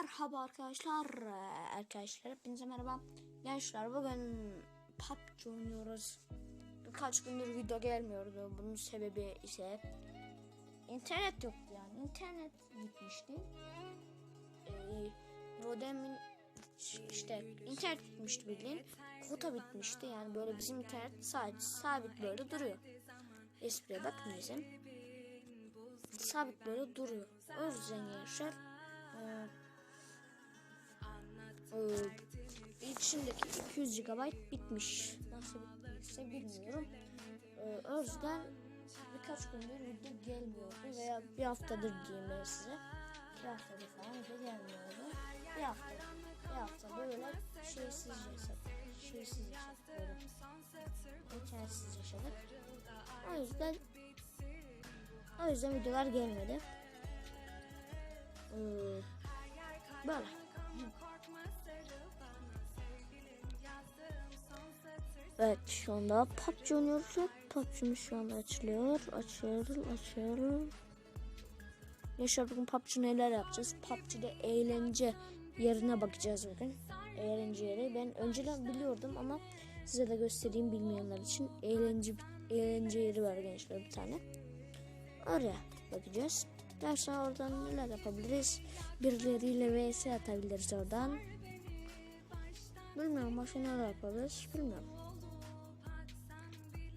Merhaba arkadaşlar. Ee, Arkadaşlar hepinize merhaba. Gençler bugün PUBG oynuyoruz. Birkaç gündür video gelmiyordu. Bunun sebebi ise internet yoktu yani. İnternet gitmişti. Ee, modemin işte internet bitmişti bildiğin. Kota bitmişti yani böyle bizim internet sadece sabit böyle duruyor. Espriye bakın bizim. Sabit böyle duruyor. O yüzden gençler ee, içindeki 200 GB bitmiş. Nasıl bittiyse bilmiyorum. Ee, o yüzden birkaç gündür video gelmiyordu veya bir haftadır diyeyim ben size. Bir haftadır falan video gelmiyordu. Bir hafta, bir hafta böyle şeysiz yaşadık. Şeysiz yaşadık böyle. İnternetsiz yaşadık. O yüzden o yüzden videolar gelmedi. Ee, böyle. Evet şu anda PUBG oynuyoruz. PUBG'miz şu anda açılıyor. Açıyor, açıyor. Yaşar bugün PUBG neler yapacağız? PUBG'de eğlence yerine bakacağız bugün. Eğlence yeri. Ben önceden biliyordum ama size de göstereyim bilmeyenler için. Eğlence, eğlence yeri var gençler bir tane. Oraya bakacağız. Dersen oradan neler yapabiliriz? Birileriyle vs atabiliriz oradan. Bilmiyorum başka neler yapabiliriz bilmiyorum.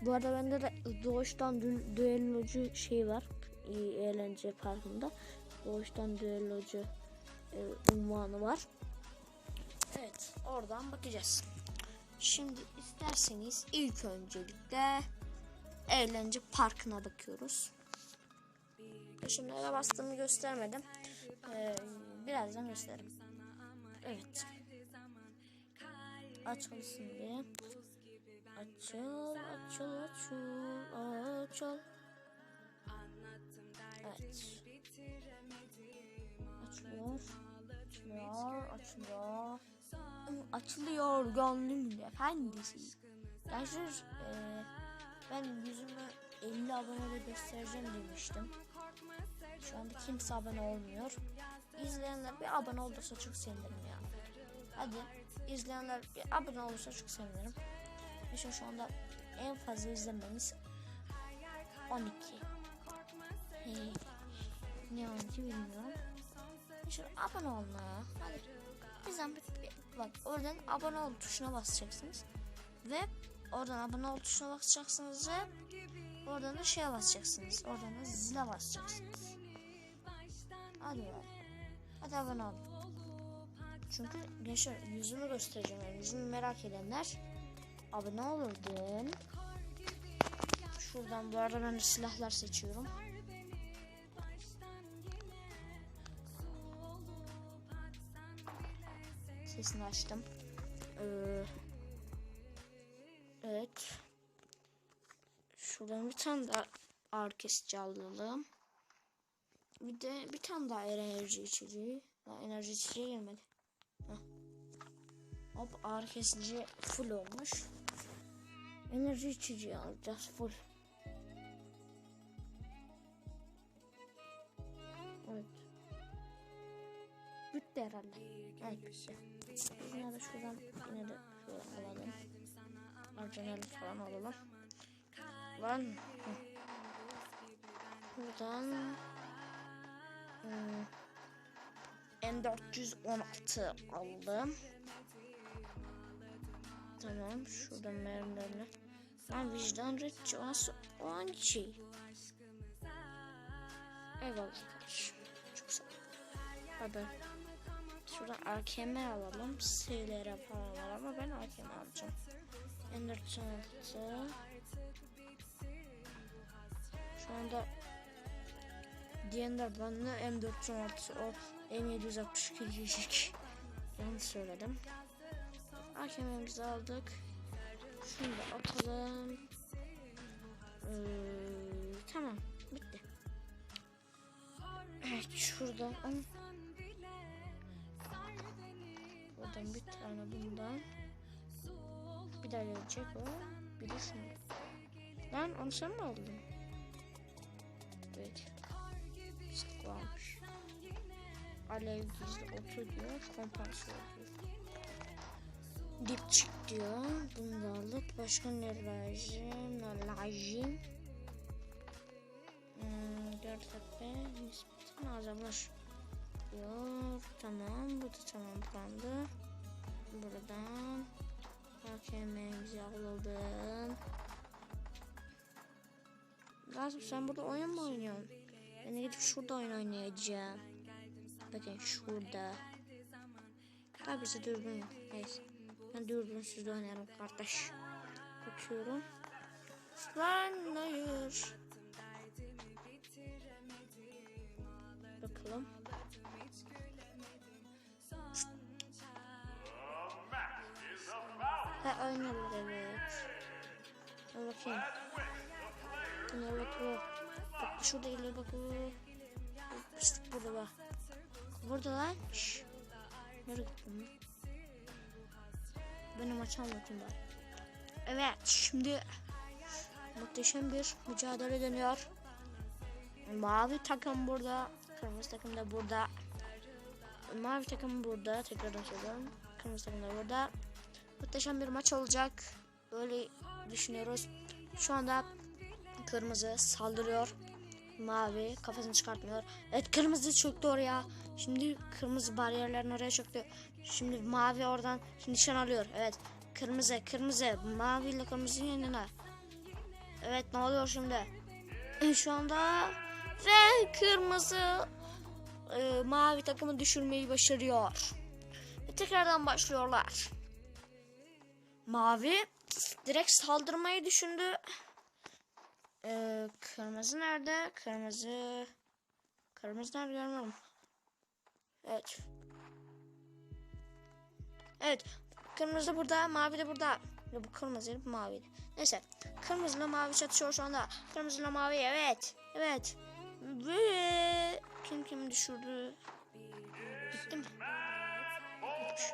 Bu arada bende de doğuştan dü düellocu şey var. E, eğlence parkında. Doğuştan düellocu e, unvanı var. Evet oradan bakacağız. Şimdi isterseniz ilk öncelikle eğlence parkına bakıyoruz. Şimdi eve bastığımı göstermedim. Ee, birazdan gösteririm. Evet. Açılsın diye. Açıl, açıl, açıl, açıl. Evet. Açılıyor. Açılıyor, açılıyor. Açılıyor gönlümün efendisi. Gençler e, ben yüzümü 50 abone göstereceğim demiştim. Şu anda kimse abone olmuyor. İzleyenler bir abone olursa çok sevinirim ya. Hadi izleyenler bir abone olursa çok sevinirim. İşte şu anda en fazla izlemeniz 12. Hey. Ne 12 bilmiyorum. İşte abone olun ya. Hadi. Zahmet bir- bak oradan abone ol tuşuna basacaksınız. Ve oradan abone ol tuşuna basacaksınız ve oradan da şeye basacaksınız. Oradan da zile basacaksınız. Hadi ya. Hadi abone ol. Çünkü gençler yüzümü göstereceğim. Yüzümü merak edenler abone olurdun. Şuradan bu arada ben silahlar seçiyorum. Sesini açtım. Ee, evet. Şuradan bir tane daha ağır kesici alalım. Bir de bir tane daha enerji içeceği. Daha enerji içeceği gelmedi. Heh. Hop ağır kesici full olmuş. Enerji içeceği alacağız full. Evet. Bitti herhalde. Evet bitti. Yine de şuradan yine de şuradan alalım. Orijinal falan alalım. Lan. Hı. Buradan hmm, M416 aldım. Tamam şuradan mermilerini. Lan vicdan redçi o nasıl o hangi şey? Eyvallah kardeşim. Çok sağ ol. Hadi. Şuradan AKM alalım. SLR falan var ama ben AKM alacağım. M416 Şu anda diğerler bana M416 o M762 diyecek. Yanlış söyledim. AKM'mizi aldık. Da atalım. Evet şuradan. Buradan bir tane bundan. Bir daha gelecek o. Bir de şunu. Lan onu sen mi aldın? Evet. Sıklanmış. alev gizli otu diyor. Kompansör diyor. Dipçik diyor. Bunu da aldık. Başka ne lazım? Ne lazım? Hmm, Azalmış diyor. Tamam. Bu da tamamlandı. Buradan hakemimizi alalım. Lazım sen burada oyun mu oynuyorsun? Ben gidip şurada oyun oynayacağım. Bakın şurada. Tabii bize dürbün yok. Neyse. Ben dürbünsüz de oynarım kardeş. Bakıyorum. Lan hayır. Ha oynuyorlar evet. Al bakayım. Ne bak bu. Bak şurada ileri bak bu. Pislik burada bak. Burada lan. Şşş. Nereye gittin? Benim maçı anlatayım bari. Evet şimdi muhteşem bir mücadele dönüyor. Mavi takım burada. Kırmızı takım da burada. Mavi takım burada. Tekrardan söylüyorum. Kırmızı takım da burada. Muhteşem bir maç olacak. Böyle düşünüyoruz. Şu anda kırmızı saldırıyor. Mavi kafasını çıkartmıyor. Evet kırmızı çöktü oraya. Şimdi kırmızı bariyerlerin oraya çöktü. Şimdi mavi oradan nişan alıyor. Evet kırmızı kırmızı mavi ile kırmızı yanına. Evet ne oluyor şimdi? Şu anda ve kırmızı e, mavi takımı düşürmeyi başarıyor. Ve tekrardan başlıyorlar. Mavi direkt saldırmayı düşündü. Ee, kırmızı nerede? Kırmızı. Kırmızı nerede görmüyorum. Evet. Evet. Kırmızı da burada, mavi de burada. Bu kırmızı, bu mavi. Neyse. Kırmızıyla mavi çatışıyor şu anda. Kırmızıyla mavi, evet. Evet. Ve kim kim düşürdü? Bitti mi? Bitmiş.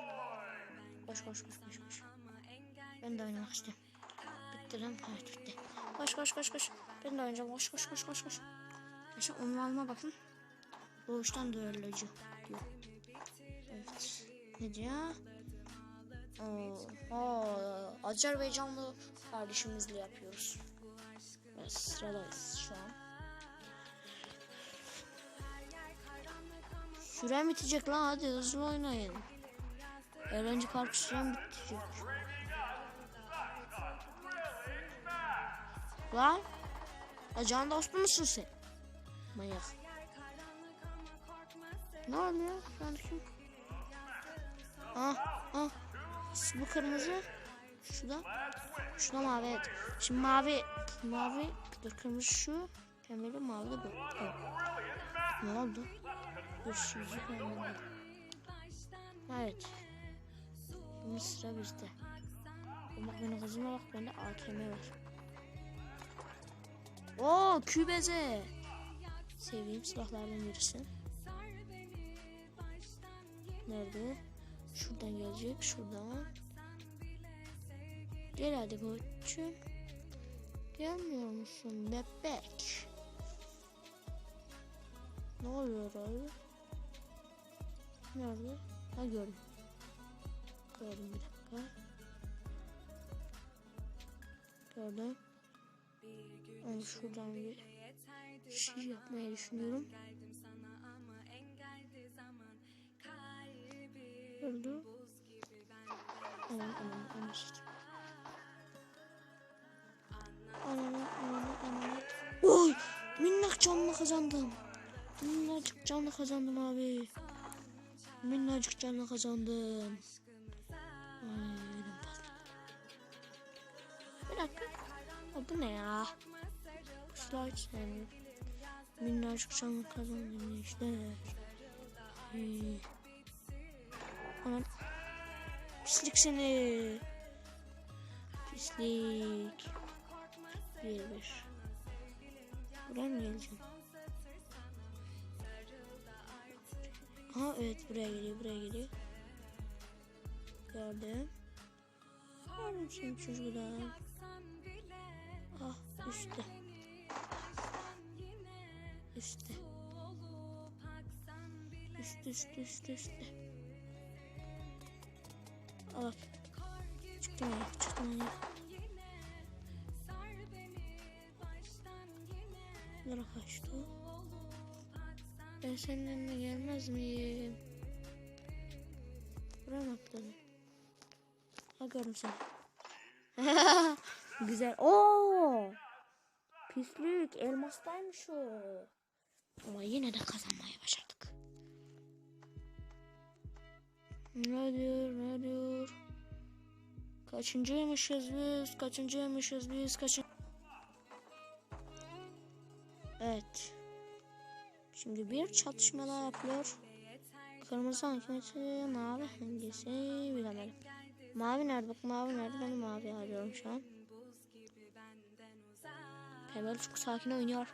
Koş koş koş koş koş. Ben de oynamak istiyorum. Bitti lan. Evet bitti. Koş koş koş koş. Ben de oynayacağım. Koş koş koş koş koş. Şu unvanıma bakın. Doğuştan düellocu diyor. Evet. Ne diyor? Oo, oo, Azerbaycanlı kardeşimizle yapıyoruz. Evet, sıradayız şu an. Sürem bitecek lan hadi hızlı oynayın. Eğlence parkı sürem bitecek. Lan. Ya can dostu musun sen? Manyak. Ne oluyor? Yani kim? Ah, ah. Bu kırmızı. Şurada. Şurada mavi evet. Şimdi mavi. Mavi. Dur kırmızı şu. Pembeli mavi de bu. Evet. Ne oldu? Görüşürüz. Evet. Şimdi sıra bizde. Bak benim kızıma bak bende AKM var. Oo kübeze. Sevdiğim silahlardan birisi. Nerede? Şuradan gelecek. Şuradan. Gel hadi koçum. Gelmiyor musun bebek? Ne oluyor abi? Nerede? Ha gördüm. Gördüm bir dakika. Gördüm. Onu şuradan bir şey yapmayı düşünüyorum. Öldü. Aman aman işte. Aman aman aman. Oy! Minnak canlı kazandım. Minnacık canlı kazandım abi. Minnacık canlı kazandım. Ay. Bir dakika. Ya bu ne ya? Slide sen. Minnacık canlı kazandım işte. Aman. Pislik seni. Pislik. Bir bir. Buraya mı geleceğim? Aha evet buraya geliyor buraya geliyor. Gördüm. Gördüm seni çocuklar. Üstte. Üstte. Üst üst üst üst. Al. Çıktım ya çıktım ya. Nereye kaçtı? Ben senin önüne gelmez miyim? Buraya mı atladın? Ha gördüm seni. Güzel. Oo! Pislik. Elmastaymış o. Ama yine de kazanmaya başardık. Ne diyor ne diyor? Kaçıncıymışız biz? Kaçıncıymışız biz? Kaçın... Evet. Şimdi bir çatışma daha yapılıyor. Kırmızı hangisi, mavi hangisi bilemedim. Mavi nerede? Bak mavi nerede? Ben mavi arıyorum şu an. Pembe çok sakin oynuyor.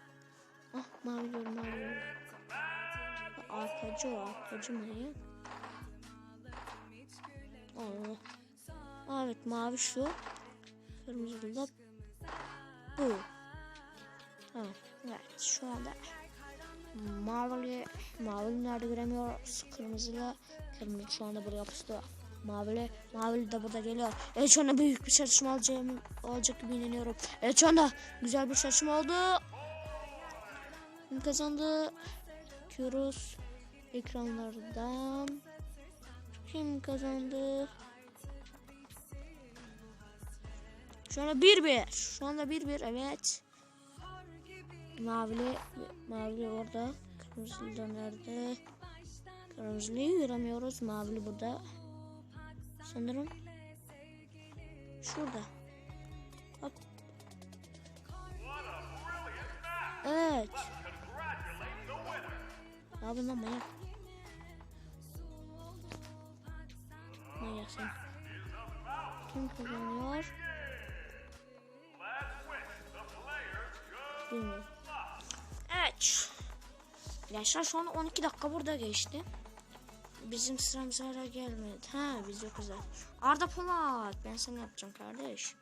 Ah mavi diyorum mavi diyorum. Arkacı o arkacı mı ya? Allah. Evet mavi şu. Kırmızı da bu. Tamam. Evet şu anda mavili mavili nerede göremiyoruz. Kırmızıyla kırmızı şu anda buraya pustu. Mavili mavili de burada geliyor. Evet şu anda büyük bir çatışma olacağım, olacak gibi inanıyorum. Evet şu anda güzel bir çatışma oldu. Kim kazandı? Bakıyoruz ekranlardan. Kim kazandı? Şu anda 1-1. Şu anda 1-1 evet. Mavili, mavili orada. Kırmızılı da nerede? Kırmızılıyı göremiyoruz. Mavili burada. Sanırım. Şurada. Hop. Evet. Abi lan manyak. Manyak sen. Kim kazanıyor? Bilmiyorum. Evet. Gençler şu an 12 dakika burada geçti. Bizim sıramız hala gelmedi. Ha biz yokuz da. Arda Polat. Ben sana yapacağım kardeş.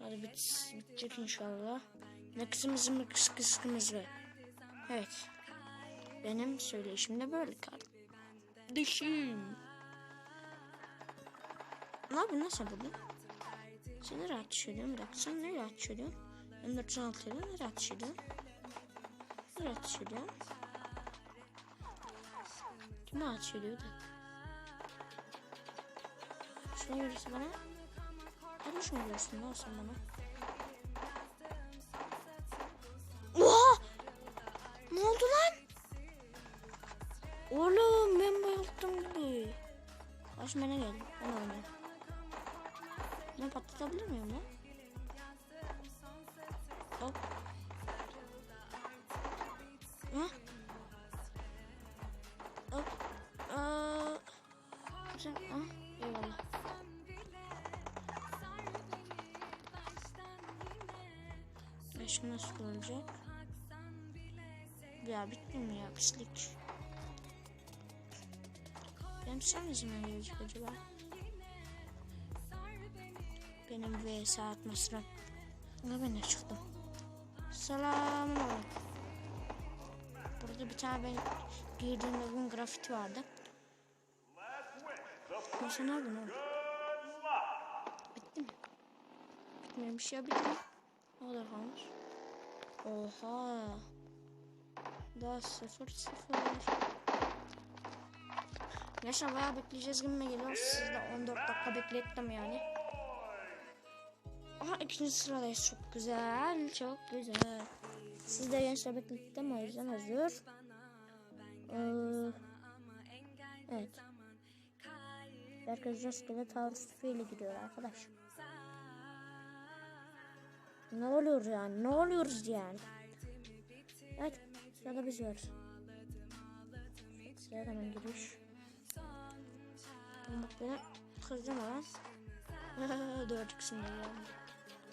Hadi bit, bitecek inşallah. Ne kısmımız mı kıs kıskımız var. Evet. Benim söyleyişim de böyle kardeşim. Ne yapıyorsun nasıl burada? Sen nereye atış ediyorsun? Bir dakika sen nereye atış ediyorsun? Ben 416 ediyorum. Nereye atış ediyorsun? Nereye atış ediyor da? Şuna görürse bana. Yanlış mı görüyorsun lan sen bana? Oha! Ne oldu lan? Oğlum ben bayıldım gibi. Baş bana geldi. Ben oynayayım. Ben patlatabilir miyim lan? Şu nasıl olacak? Ya bitti mi ya pislik? Benim sen zaman gelecek acaba? Benim vs atmasına. Ne ben çıktım. Selamun aleyküm. Burada bir tane ben girdiğimde bugün grafiti vardı. Nasıl ne oldu? Bitti mi? Bitmemiş ya bitti? Ne kadar kalmış? Oha. Daha sıfır sıfır. Yaşa bayağı bekleyeceğiz gibi geliyor. Siz de 14 dakika beklettim yani. Aha ikinci sıradayız. Çok güzel. Çok güzel. Siz de gençler beklettim o yüzden hazır. Ee, evet. Herkes rastgele taarruz tüfeğiyle gidiyor arkadaş. Ne oluyor yani? Ne oluyoruz yani? Evet. Sırada biz varız. Sırada hemen giriş. Bak beni kızacağım lan. Dört kısımda yani.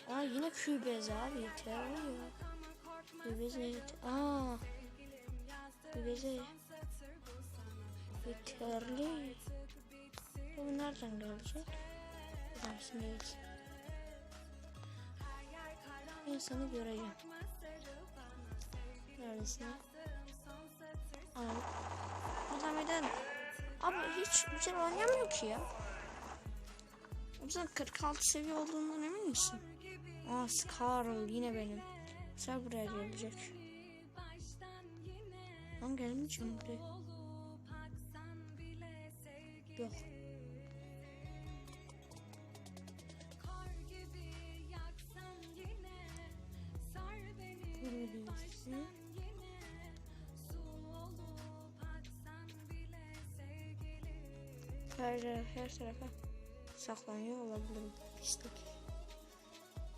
Aa yine kübez abi yeter ya. Kübeze yeter. Aa. Kübeze. Yeterli. Bu nereden gelecek? Dersin değil. Seni göreceğim. Neredesin? Buradan neden? Abi hiç güzel oynamıyor ki ya. Buradan 46 seviye olduğundan emin misin? Aa Scarl yine benim. Sen buraya gelecek. Lan gelmeyeceğim buraya. Yok. Her, her tarafa saklanıyor olabilir pislik.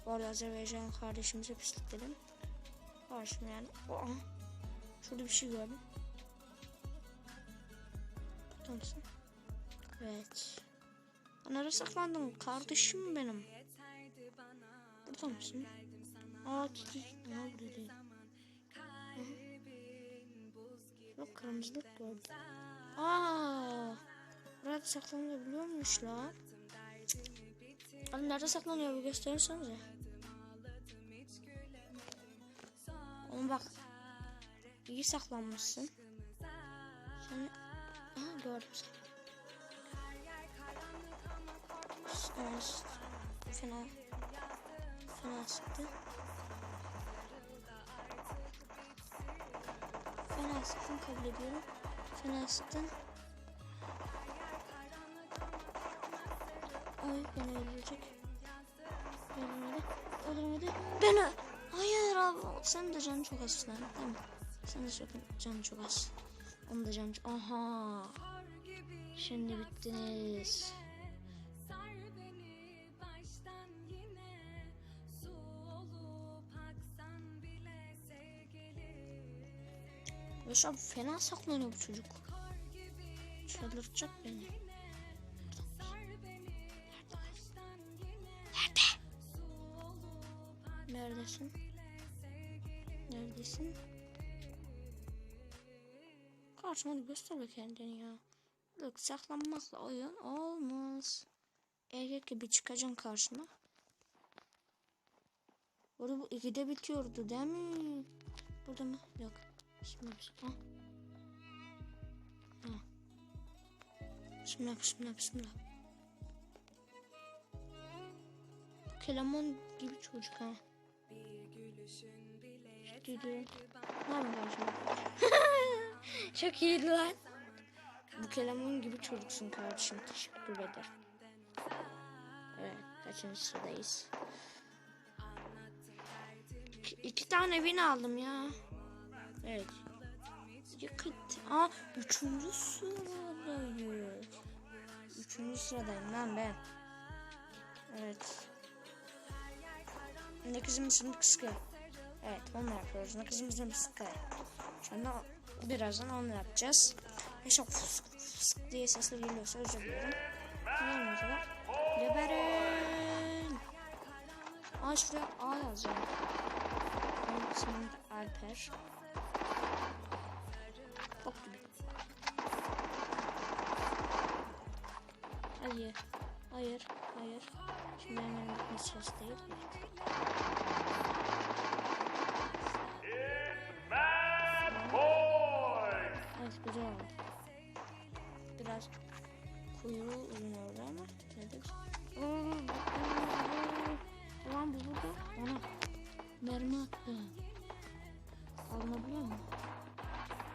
Bu arada Azerbaycan kardeşimize pislik dedim. Karşım yani. Oha. Şurada bir şey gördüm. Burada mısın? Evet. Nereye saklandım? Kardeşim benim. Burada mısın? Aa tutuş. Aa burada değil. Yok kırmızılık gördüm. Aa. Burada saklanabiliyormuş lan. Abi nerede saklanıyor bir gösterirsenize. Oğlum bak. İyi saklanmışsın. Sen... Aha gördüm seni. Evet. Fena. Fena sıktı. Fena sıktın kabul ediyorum. Fena sıktın. Beni öldürecek. Öldürmedi. Öldürmedi. Beni. Hayır abi. Sen de canı çok az değil mi? Sen de çok canı çok az. Onun da canı çok... Aha. Şimdi bittiniz. An fena saklanıyor bu çocuk. Çıldırtacak beni. Neredesin? Neredesin? Karşıma göster kendini ya. Bak saklanmakla oyun olmaz. Erkek gibi çıkacaksın karşıma. Burada bu ikide bitiyordu değil mi? Burada mı? Yok. Bismillah bismillah. Ha. Bismillah bismillah bismillah. Kelamon gibi çocuk ha. Gidiyor. Ne yapayım Çok iyiydi lan. Bu kelamon gibi çocuksun kardeşim. Teşekkür ederim. Evet. Kaçıncı sıradayız? İki, iki tane win aldım ya. Evet. Yakıt. Aa, üçüncü sıradayız. Üçüncü sıradayım lan ben. Evet. Ne kızımızın kıskı. Evet onu yapıyoruz. Ne kızımızın. Şu anda birazdan onu yapacağız. Ve çok fısk fısk diye sesler geliyorsa özür dilerim. Gelmiyor kadar. Geberin. Aa şuraya A yazacağım. De Alper. Bok gibi. Hayır. Hayır. Hayır. Şimdi hemen ses değil. Evet oldu. Biraz kuyruğu uzun oldu ama nedir? Ulan bu burada ona mermi attı. Alınabiliyor mu?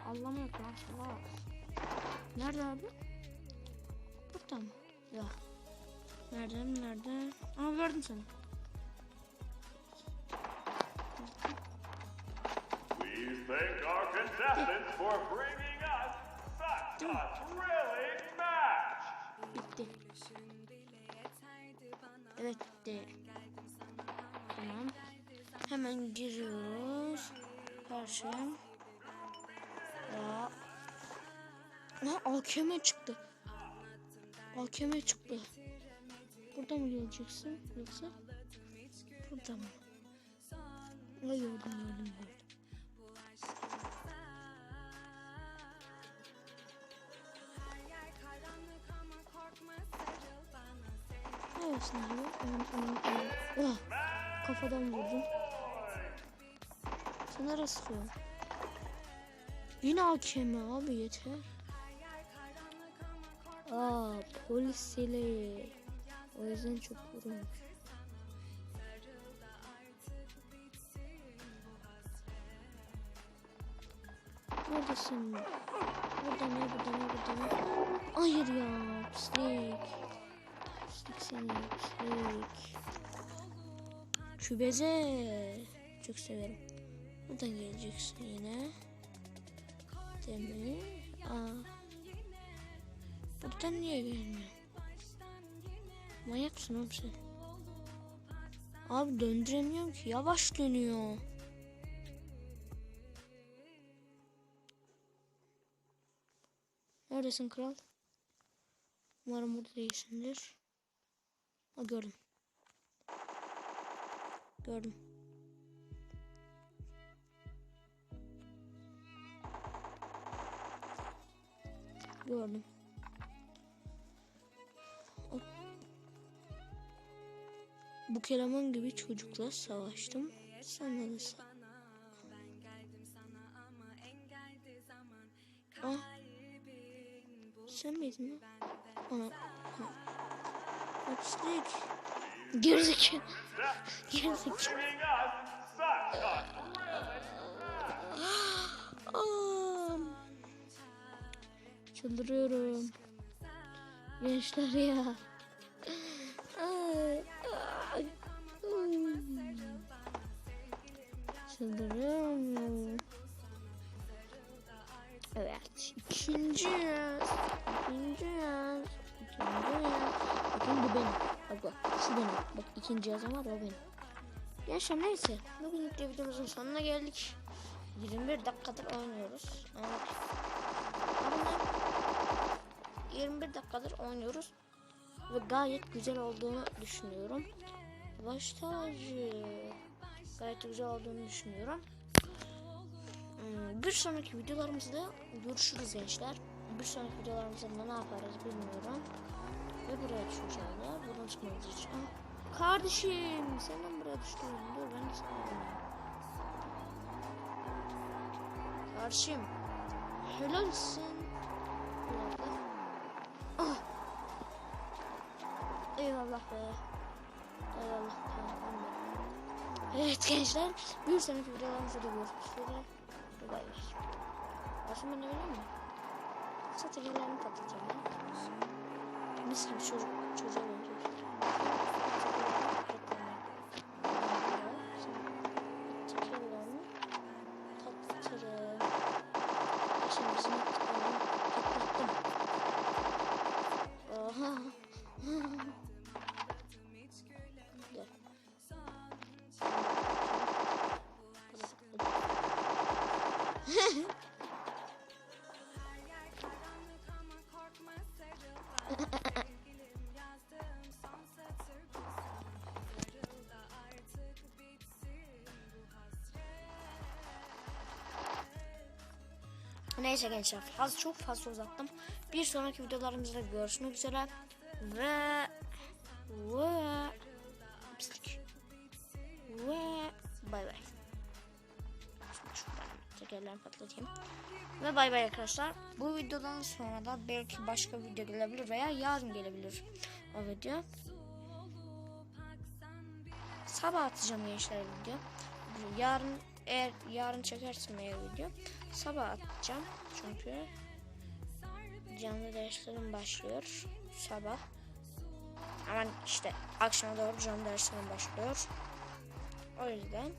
Anlamıyor lan salak. Nerede abi? Burada mı? Yok. Nerede nerede? Aa gördüm seni. We thank our contestants for bringing Bitti. Evet bitti. Tamam. Hemen giriyoruz. Karşı. Ya. Ha AKM çıktı. AKM çıktı. Burada mı geleceksin yoksa? Burada mı? Ay gördüm gördüm Neresin abi? Onun, onun, onun. Oh, kafadan vurdum. Nereye sıkıyorsun? Yine hakemi abi yeter. Aa polis sileği. O yüzden çok vurulmuş. Neredesin? Burada ne, burada ne, burada ne? Hayır ya, pislik. Seni, pislik. Kübeze. Çok severim. Buradan geleceksin yine. Mi? Aa. Buradan niye gelmiyor? Manyak oğlum sen? Abi döndüremiyorum ki. Yavaş dönüyor. Neredesin kral? Umarım burada değilsindir. Ha gördüm. Gördüm. Gördüm. Bu keleman gibi çocukla savaştım. Sen de sa- Ah. Sen miydin? Ana. Hapslik. Gerizekalı. Gerizekalı. Çıldırıyorum. Gençler ya. Çıldırıyorum. Evet. İkinci yaz. İkinci yaz. Yaz. Bakın bu benim. Bak bak. Şu benim. Bak ikinci yazım var o benim. Gençler neyse. Bugünlük de videomuzun sonuna geldik. 21 dakikadır oynuyoruz. Evet. Ama 21 dakikadır oynuyoruz. Ve gayet güzel olduğunu düşünüyorum. Baş tacı. Gayet güzel olduğunu düşünüyorum. Hmm, Bir sonraki videolarımızda görüşürüz gençler. Bir sonraki videolarımızda ne yaparız bilmiyorum. Ve buraya düşeceğim ya. Buradan çıkmamız için. Aa, Kardeşim sen de mi buraya düştün. Dur ben sana oynayayım. Karşım. Helalsin. Dakika. Ah. Eyvallah be. Eyvallah be. Evet gençler. Bir sonraki videolarımızda da görüşmek üzere. Bay. Karşım ben ne biliyor musun? Satırlarını patlatacağım. Mis gibi çocuk, çocuğa benziyor. Neyse gençler fazla çok fazla uzattım. Bir sonraki videolarımızda görüşmek üzere ve ve pislik ve bay bay. Tekerlerini patlatayım. Ve bay bay arkadaşlar. Bu videodan sonra da belki başka video gelebilir veya yarın gelebilir o video. Sabah atacağım gençler video. Yarın eğer yarın çekersem eğer video sabah atacağım. Çünkü canlı derslerim başlıyor sabah. Ama işte akşama doğru canlı derslerim başlıyor. O yüzden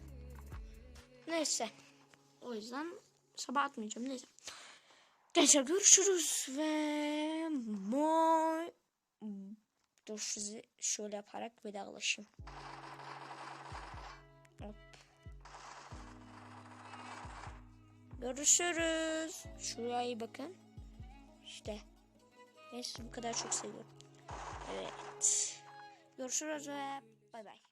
neyse. O yüzden sabah atmayacağım neyse. Gençler görüşürüz ve moy dur şöyle yaparak vedalaşayım Görüşürüz. Şuraya iyi bakın. İşte. Ben sizi bu kadar çok seviyorum. Evet. Görüşürüz ve bay bay.